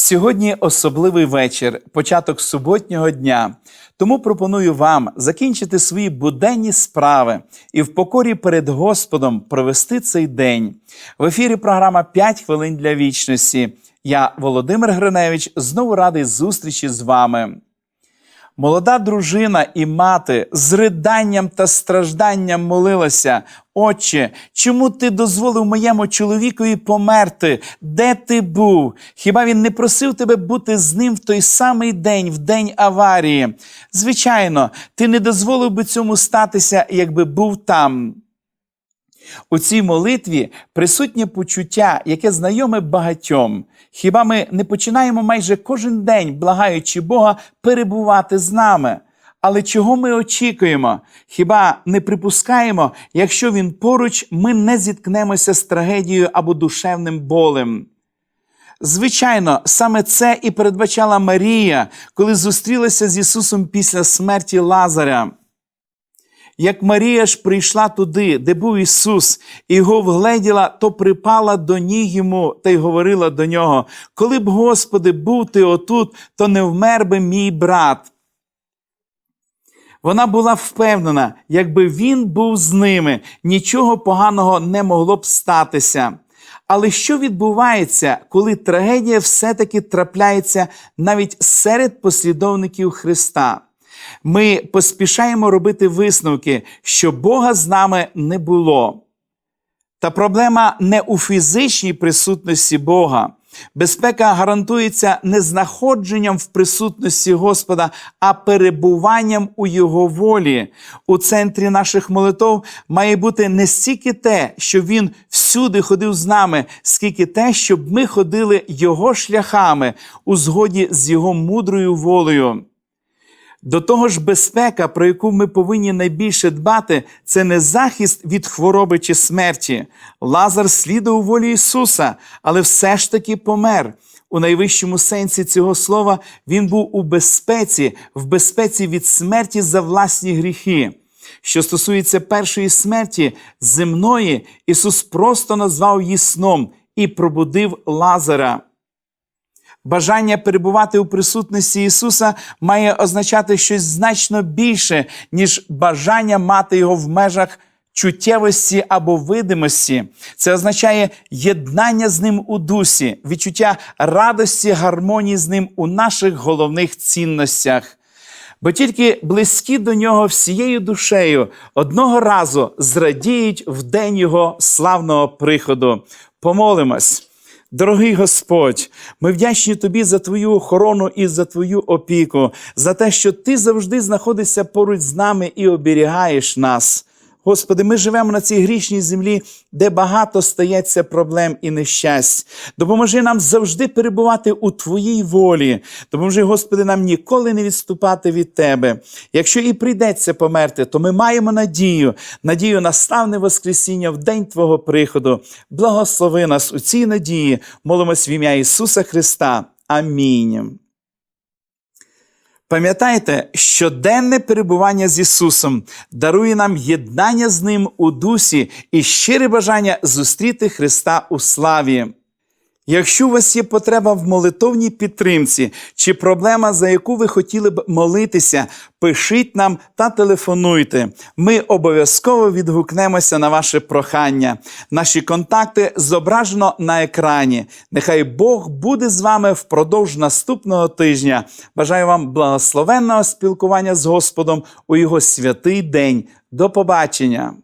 Сьогодні особливий вечір, початок суботнього дня. Тому пропоную вам закінчити свої буденні справи і в покорі перед Господом провести цей день. В ефірі програма «5 хвилин для вічності. Я, Володимир Гриневич, знову радий зустрічі з вами. Молода дружина і мати з риданням та стражданням молилася. Отче, чому ти дозволив моєму чоловікові померти? Де ти був? Хіба він не просив тебе бути з ним в той самий день, в день аварії? Звичайно, ти не дозволив би цьому статися, якби був там. У цій молитві присутнє почуття, яке знайоме багатьом. Хіба ми не починаємо майже кожен день, благаючи Бога, перебувати з нами? Але чого ми очікуємо? Хіба не припускаємо, якщо він поруч, ми не зіткнемося з трагедією або душевним болем? Звичайно, саме це і передбачала Марія, коли зустрілася з Ісусом після смерті Лазаря. Як Марія ж прийшла туди, де був Ісус, і його вгледіла, то припала до ніг йому та й говорила до нього: Коли б, Господи, був ти отут, то не вмер би мій брат. Вона була впевнена, якби він був з ними, нічого поганого не могло б статися. Але що відбувається, коли трагедія все-таки трапляється навіть серед послідовників Христа? Ми поспішаємо робити висновки, що Бога з нами не було. Та проблема не у фізичній присутності Бога. Безпека гарантується не знаходженням в присутності Господа, а перебуванням у Його волі. У центрі наших молитов має бути не стільки те, що Він всюди ходив з нами, скільки те, щоб ми ходили Його шляхами у згоді з Його мудрою волею. До того ж, безпека, про яку ми повинні найбільше дбати, це не захист від хвороби чи смерті. Лазар слідував волі Ісуса, але все ж таки помер. У найвищому сенсі цього слова він був у безпеці, в безпеці від смерті за власні гріхи. Що стосується першої смерті земної, Ісус просто назвав її сном і пробудив Лазара. Бажання перебувати у присутності Ісуса має означати щось значно більше, ніж бажання мати його в межах чуттєвості або видимості. Це означає єднання з ним у дусі, відчуття радості, гармонії з ним у наших головних цінностях. Бо тільки близькі до нього всією душею одного разу зрадіють в день його славного приходу. Помолимось. Дорогий Господь, ми вдячні Тобі за Твою охорону і за Твою опіку, за те, що Ти завжди знаходишся поруч з нами і оберігаєш нас. Господи, ми живемо на цій грішній землі, де багато стається проблем і нещасть. Допоможи нам завжди перебувати у Твоїй волі. Допоможи, Господи, нам ніколи не відступати від Тебе. Якщо і прийдеться померти, то ми маємо надію, надію на славне Воскресіння в день Твого приходу. Благослови нас у цій надії. Молимось в ім'я Ісуса Христа. Амінь. Пам'ятайте, щоденне перебування з Ісусом дарує нам єднання з Ним у дусі і щире бажання зустріти Христа у славі. Якщо у вас є потреба в молитовній підтримці чи проблема, за яку ви хотіли б молитися, пишіть нам та телефонуйте. Ми обов'язково відгукнемося на ваше прохання. Наші контакти зображено на екрані. Нехай Бог буде з вами впродовж наступного тижня. Бажаю вам благословенного спілкування з Господом у його святий день. До побачення!